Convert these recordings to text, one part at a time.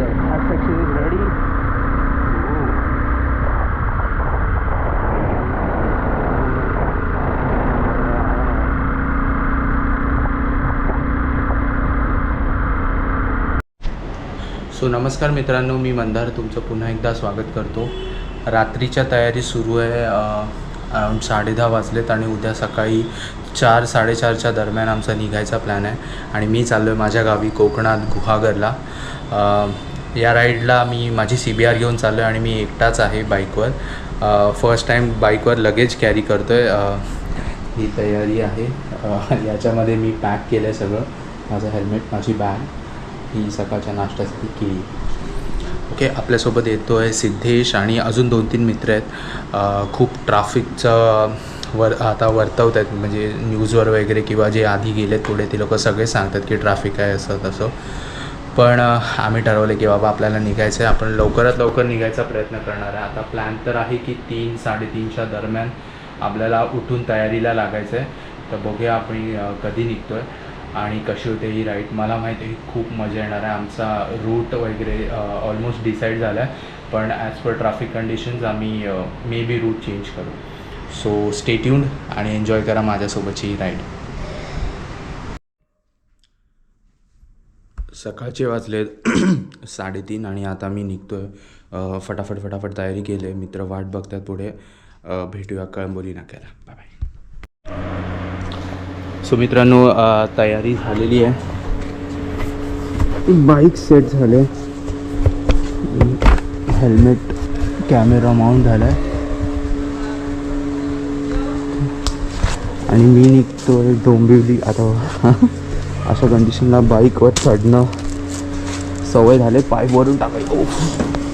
the car section is ready. So नमस्कार मित्रांनो मी मंदार तुमचं पुन्हा एकदा स्वागत करतो. रात्रीच्या तयारी सुरू आहे अराऊंड साडेदहा वाजलेत आणि उद्या सकाळी चार साडेचारच्या दरम्यान आमचा निघायचा प्लॅन आहे. आणि मी चाललो आहे माझ्या गावी कोकणात गुहागरला. या राईडला मी माझी सी बी आर घेऊन चाललो आहे आणि मी एकटाच आहे बाईकवर फर्स्ट टाईम बाईकवर लगेज कॅरी करतो आहे ही तयारी आहे. याच्यामध्ये मी पॅक केलं आहे सगळं. माझं हेल्मेट माझी बॅग ही सकाळच्या नाश्त्यासाठी केली. ओके आपल्यासोबत येतो आहे सिद्धेश आणि अजून दोन तीन मित्र आहेत. खूप ट्राफिकचं वर आता वर्तवत आहेत. म्हणजे न्यूजवर वगैरे किंवा जे आधी गेले थोडे ते लोक सगळे सांगतात की ट्रॅफिक आहे असं तसं. पण आम्ही ठरवलं की बाबा आपल्याला निघायचं आहे आपण लवकरात लवकर निघायचा प्रयत्न करणार आहे. आता प्लॅन तर आहे की तीन साडेतीनच्या दरम्यान आपल्याला उठून तयारीला लागायचं आहे तर बघूया आपण कधी निघतो आहे आणि कशी होते ही राईड मला माहिती आहे खूप मजा येणार आहे. आमचा रूट वगैरे ऑलमोस्ट डिसाईड झाला आहे पण ॲज पर ट्रॅफिक कंडिशन्स आम्ही मे बी रूट चेंज करू. सो स्टेट्यून आणि एन्जॉय करा माझ्यासोबतची ही राईड सकाळचे वाजले साडेतीन आणि आता मी निघतो आहे फटाफट फटाफट तयारी केली आहे. मित्र वाट बघतात पुढे. भेटूया कळंबोली नाक्याला बाय बाय सो मित्रांनो तयारी झालेली आहे. बाईक सेट झाले. हेल्मेट कॅमेरा माउंट झाला आहे आणि मी निघतोय डोंबिवली. आता अशा कंडिशनला बाईकवर चढणं. सवय झाले पाय वरून टाकायचं.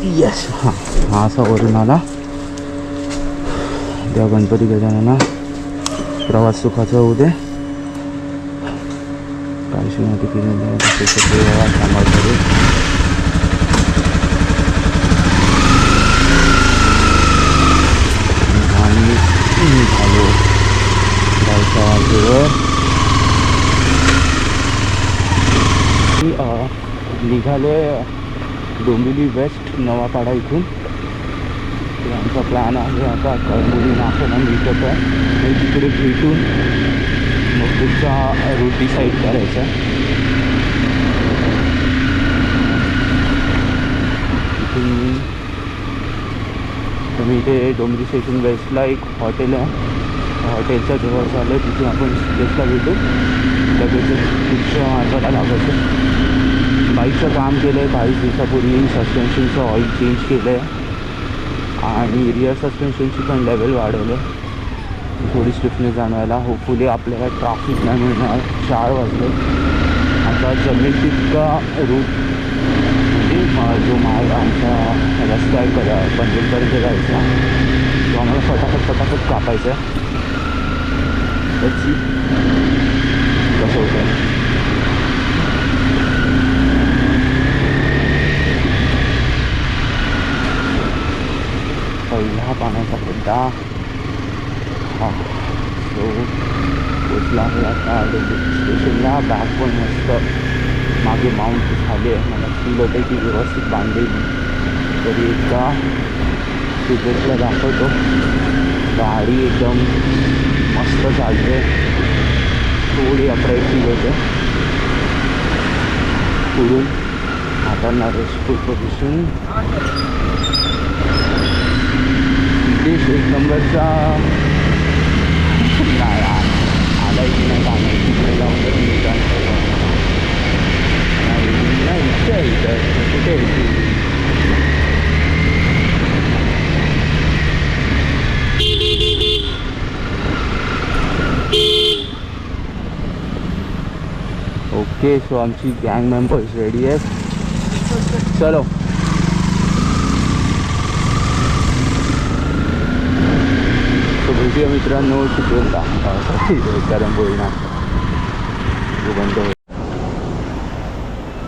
येस हां हा असा वरून आला. त्या गणपती गजानना. प्रवास सुखाचा होऊ दे. काहीशी माहिती केली सांभाळतो रे आणि निघालो जायच्या वाटेवर मी, अ, निघालो आहे डोंबिवली वेस्ट नवापाडा इथून. आमचा प्लॅन आहे आता कळमुली नाश्याला निघत आहे. तिकडे भेटून मग पुढचा रूट डिसाईड करायचा. इथून तुम्ही इथे डोंबिवली स्टेशन वेस्टला एक हॉटेल आहे. हॉटेलच्या जवळ झालं तिथे आपण वेस्टला भेटू. लगेच पुढच्या मार्गाला लागायचं बाईकचं काम केलं आहे बावीस दिवसापूर्वी सस्पेन्शनचं ऑइल चेंज केलं आहे आणि रिअर सस्पेन्शनची पण लेवल वाढवलं थोडी स्विफ्टने जाणवायला होपफुली आपल्याला ट्रॅफिक नाही मिळणार. चार वाजले. आता जमेल तितका रूट म्हणजे जो मार्ग आमचा रस्ता आहे करा पंढरपर्यंत जायचा. तो आम्हाला फटाफट फटाफट कापायचा आहे. त्याची कसं होतं पहिला पाण्याचा खड्डा हा सो पोचला आहे आता स्टेशनला बॅग पण मस्त मागे माउंट आहे मला फील होतं की व्यवस्थित बांधेल तरी एकदा सिगरेटला दाखवतो गाडी एकदम मस्त चालते थोडी अपराईट फील होते पुढून हातांना रेस्टफुल पोझिशन देश एक नंबरचा नाही आला की नाही पाण्याची तिकडे लावून तर मी काय नाही नाही इच्छा आहे इथं कुठे आहे ती? ओके सो आमची गँग मेंबर्स रेडी आहेत चलो भेटूया मित्रांनो चिपळूणला करंबोळी नाश्ता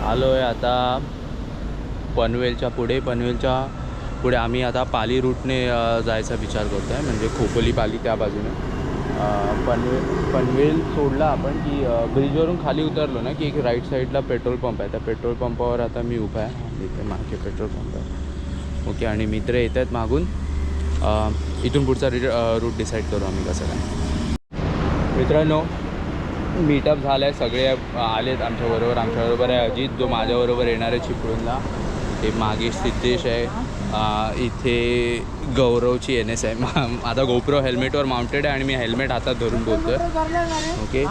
आलो आहे आता पनवेलच्या पुढे. पनवेलच्या पुढे आम्ही आता पाली रूटने जायचा विचार करतो आहे म्हणजे खोपोली पाली त्या बाजूने. पनवेल पनवेल सोडला आपण की ब्रिजवरून खाली उतरलो ना की एक राईट साईडला पेट्रोल पंप आहे. त्या पेट्रोल पंपावर आता मी उभा आहे. इथे मागे पेट्रोल पंप आहे. ओके आणि मित्र येत आहेत मागून. इथून पुढचा रि रूट डिसाईड करू आम्ही कसं काय. मित्रांनो मीटअप झालं आहे सगळे आलेत आमच्याबरोबर आमच्याबरोबर आहे अजित जो माझ्याबरोबर येणार आहे चिपळूणला. हे मागे सिद्धेश आहे. इथे गौरवची एन एस आहे. मा- माझा गोप्रो हेल्मेटवर माउंटेड आहे आणि मी हेल्मेट हातात धरून बोलतो आहे ओके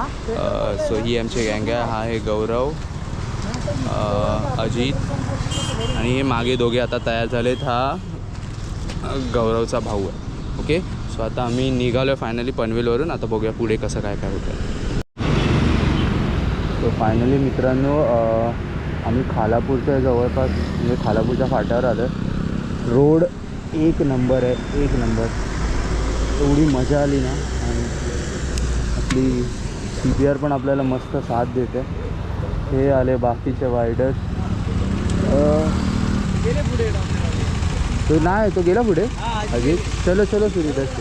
सो ही आमची गँग आहे. हा आहे गौरव अजित. आणि हे मागे दोघे आता तयार झालेत. हा गौरवचा भाऊ आहे. ओके सो आता आम्ही निघालो आहे फायनली पनवेलवरून. आता बघूया पुढे कसं काय काय होतं सो फायनली मित्रांनो आम्ही खालापूरच्या जवळपास म्हणजे खालापूरच्या फाट्यावर आलो आहे रोड एक नंबर आहे एक नंबर एवढी मजा आली ना. आणि आपली सी पी आर पण आपल्याला मस्त साथ देते. हे आले बाकीचे वायडर्स तो नाही तो गेला पुढे. अजित चलो चलो सुरू दस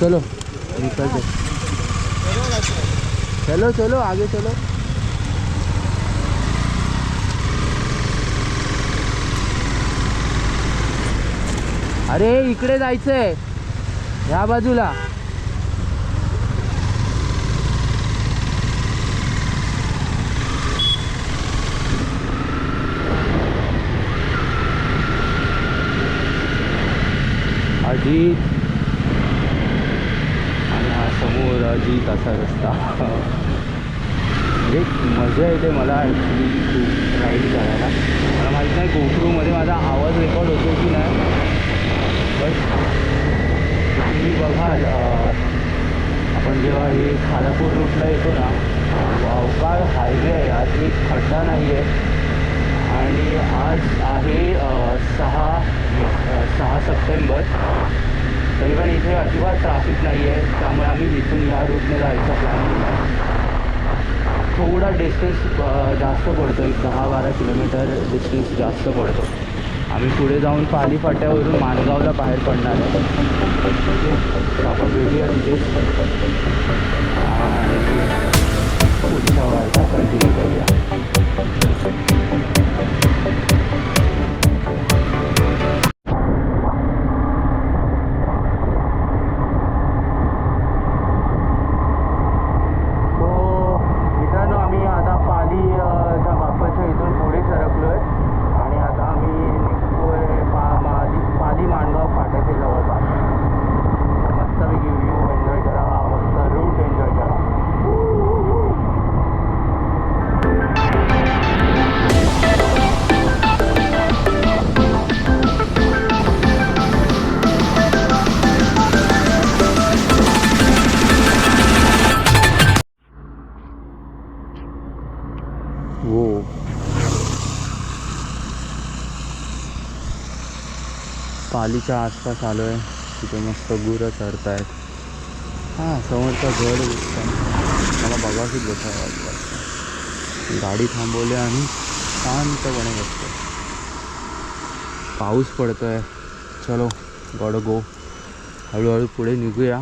चलो. निकलते चलो चलो आगे चलो. अरे इकडे जायचंय. ह्या बाजूला. अजित आणि हा समोर अजित असा रस्ता. एक मजा येते मला ॲक्च्युली राईड करायला. मला माहीत नाही गोप्रोमध्ये माझा आवाज रेकॉर्ड होतो की नाही. बट तुम्ही बघाल आपण जेव्हा हे खालापूर रूटला येतो ना वावकाळ हायवे आहे. आज एक खड्डा नाही आहे आणि आज आहे सहा सहा सप्टेंबर. तरी पण इथे अजिबात ट्राफिक नाही आहे त्यामुळे आम्ही इथून या रूटने जायचा प्लॅन केला. थोडा डिस्टन्स जास्त पडतो एक दहा बारा किलोमीटर डिस्टन्स जास्त पडतो. आम्ही पुढे जाऊन पाली फाट्यावरून माणगावला बाहेर पडणार आहे. आपण भेटूया तिथेच आणि पुढच्या वार्ता कंटिन्यू करूया सो पालीच्या आसपास आलो आहे तिथे मस्त गुरं चरत आहेत हां समोरचा घर दिसतं मला बघाकीच बसावं वाटलं गाडी थांबवली आणि शांतपणे बसतो पाऊस पडतो आहे चलो गॉड गो हळूहळू पुढे निघूया.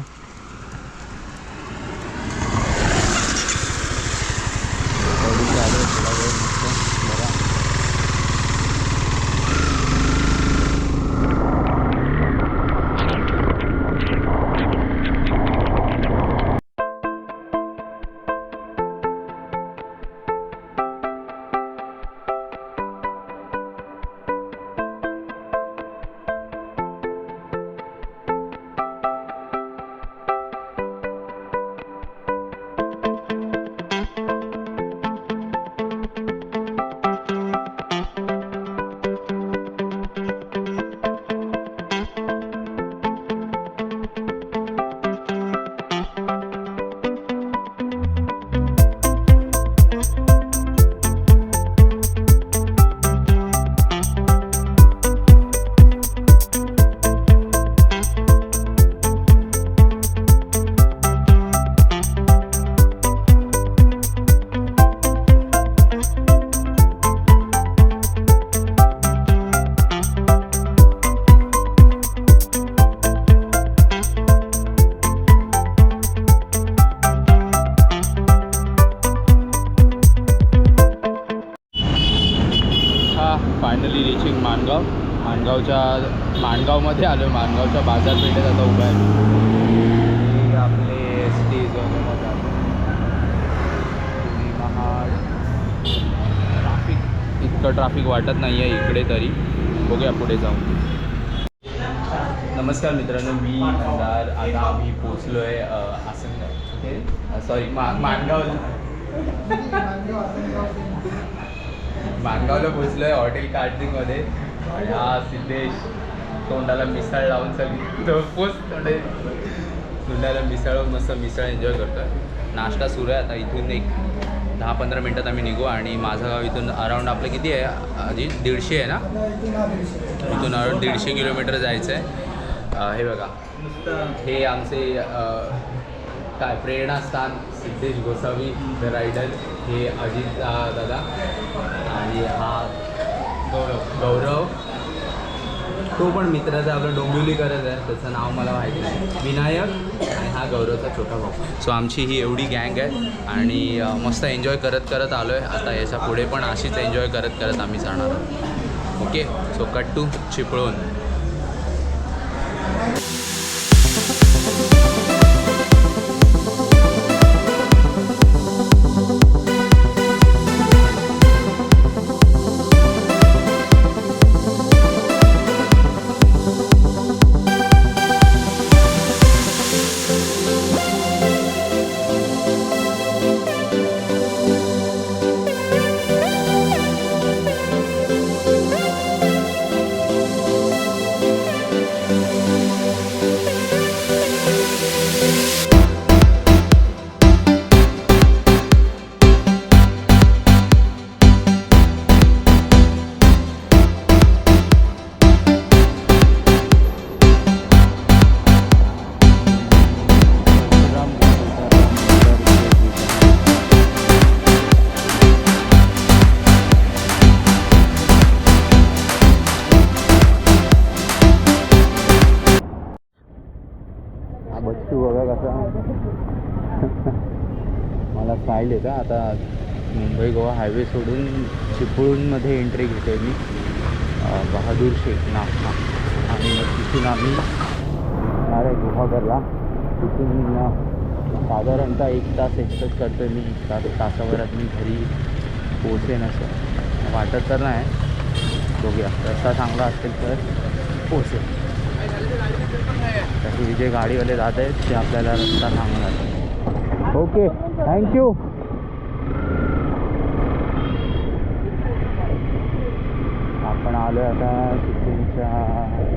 ट्राफिक इतकं ट्राफिक वाटत नाही आहे इकडे तरी. बघूया पुढे जाऊन. नमस्कार मित्रांनो मी अंधार. आता आम्ही पोचलो आहे आसन सॉरी मा माणगाव माणगावला पोचलो आहे हॉटेल कार्टिंगमध्ये आणि हा सिद्धेश. तोंडाला मिसाळ लावून सगळी तो पोच तोंडाला मिसळ मस्त मिसळ एन्जॉय करतोय नाश्ता सुरू आहे. आता इथून एक दहा पंधरा मिनटात आम्ही निघू आणि माझं गाव इथून अराऊंड आपलं किती आहे? आधी दीडशे आहे ना? इथून अराऊंड दीडशे किलोमीटर जायचं आहे हे बघा. हे आमचे काय प्रेरणास्थान सिद्धेश गोसावी द रायडर हे अजित दादा आणि हा गौरव. गौरव. तो पण मित्राचा आपला डोंबिवली करत आहे. त्याचं नाव मला माहिती नाही. विनायक आणि हा गौरवचा छोटा भाऊ. सो आमची ही एवढी गँग आहे आणि मस्त एन्जॉय करत करत आलो आहे आता याच्यापुढे पण अशीच एन्जॉय करत करत आम्ही जाणार आहोत. ओके सो कट टू मला आता मुंबई गोवा हायवे सोडून चिपळूणमध्ये एंट्री घेतोय मी. बहादूर शेख ना आणि मग तिथून आम्ही जाणार आहे गुहागरला. तिथून साधारणतः एक तास एक्सपेक्ट करतोय मी. एक तास तासाभरात मी घरी पोचेन असं. वाटत तर नाही. बघूया. रस्ता चांगला असेल तर पोचेल तशी जे गाडीवाले जात आहेत ते आपल्याला रस्ता सांगणार. ओके. थँक्यू आपण आलो आता चिपळूणच्या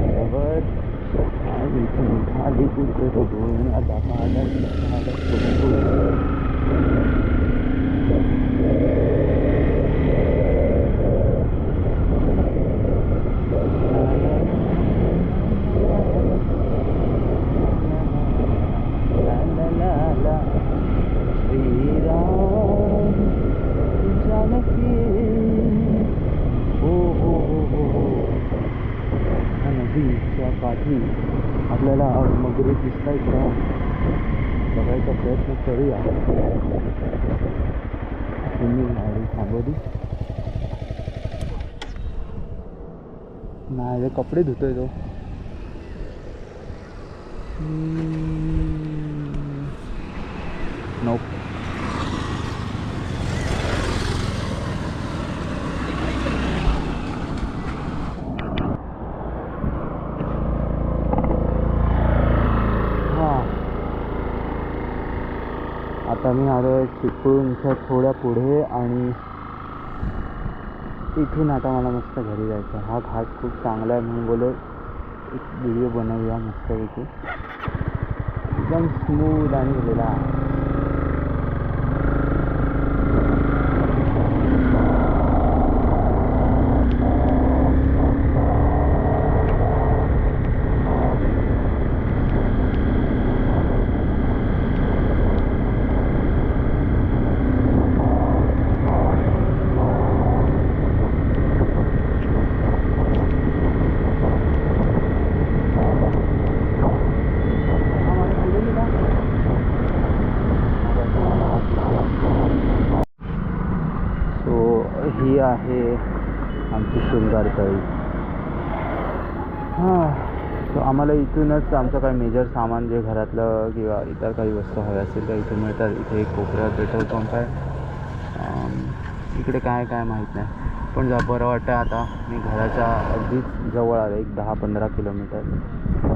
जवळ आणि इथून खाली कुठे बघून आता माझ्या पाहण्यात पुढे पुढे ला ला ला ला. श्रीराम जानकी हो हो हो हो हो या नदीच्या काठी आपल्याला मगरी दिसत आहेत का बघायचा प्रयत्न करूया तुम्ही गाडी थांबवली नाही रे, कपडे धुतोय तो. नोप हां. आता मी आलो आहे चिपळूणच्या थोड्या पुढे आणि इथून आता मला मस्त घरी जायचं आहे. हा घाट खूप चांगला आहे म्हणून बोलो एक व्हिडिओ बनवूया मस्तपैकी एकदम स्मूथ आणि ही आहे आमची शृंगार तळी. हां सो आम्हाला इथूनच आमचं काही मेजर सामान जे घरातलं किंवा इतर काही वस्तू हव्या असेल त्या इथून मिळतात. इथे एक कोपऱ्यावर पेट्रोल पंप आहे. इकडे काय काय माहीत नाही. पण जा बरं वाटतं आता. मी घराच्या अगदीच जवळ आलं एक दहा पंधरा किलोमीटर.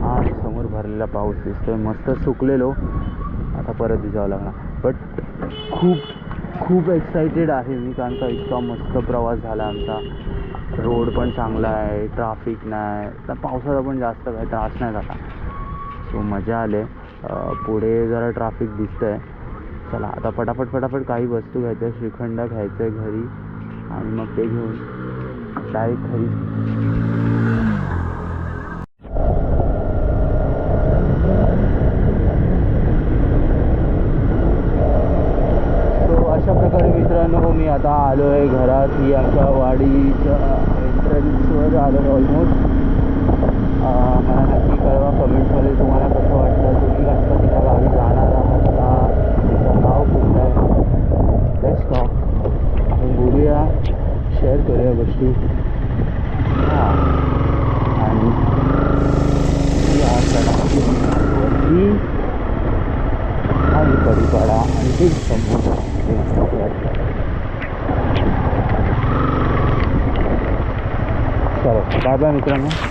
हा समोर भरलेला पाऊस दिसतोय. मस्त सुकलेलो. आता परत जावं लागणार. बट खूप खूप एक्सायटेड आहे मी कारण का इतका मस्त प्रवास झाला आमचा. रोड पण चांगला आहे ट्राफिक नाही तर पावसाचा पण जास्त काही त्रास नाही झाला. सो मजा आले. पुढे जरा ट्राफिक दिसतं आहे चला आता पटापट पटापट काही वस्तू घ्यायच्या आहे. श्रीखंड घ्यायचं आहे घरी. आणि मग ते घेऊन डायरेक्ट घरी सो अशा प्रकारे मित्रांनो मी आता आलो आहे घरात ही आमच्या वाडीच्या एंट्रन्सवर आलो आहे ऑलमोस्ट मला नक्की कळवा कमेंट्समध्ये तुम्हाला कसं वाटतं तुम्ही गणपतीच्या गावी जाणार आहात का तुमचं गाव कुठलं आहे लेट्स टॉक आपण बोलूया शेअर करूया गोष्टी हां आणि या सणावरती आणि कढीपाडा आणि ते समोर ते वाटतं चलो बाय बाय मित्रांनो.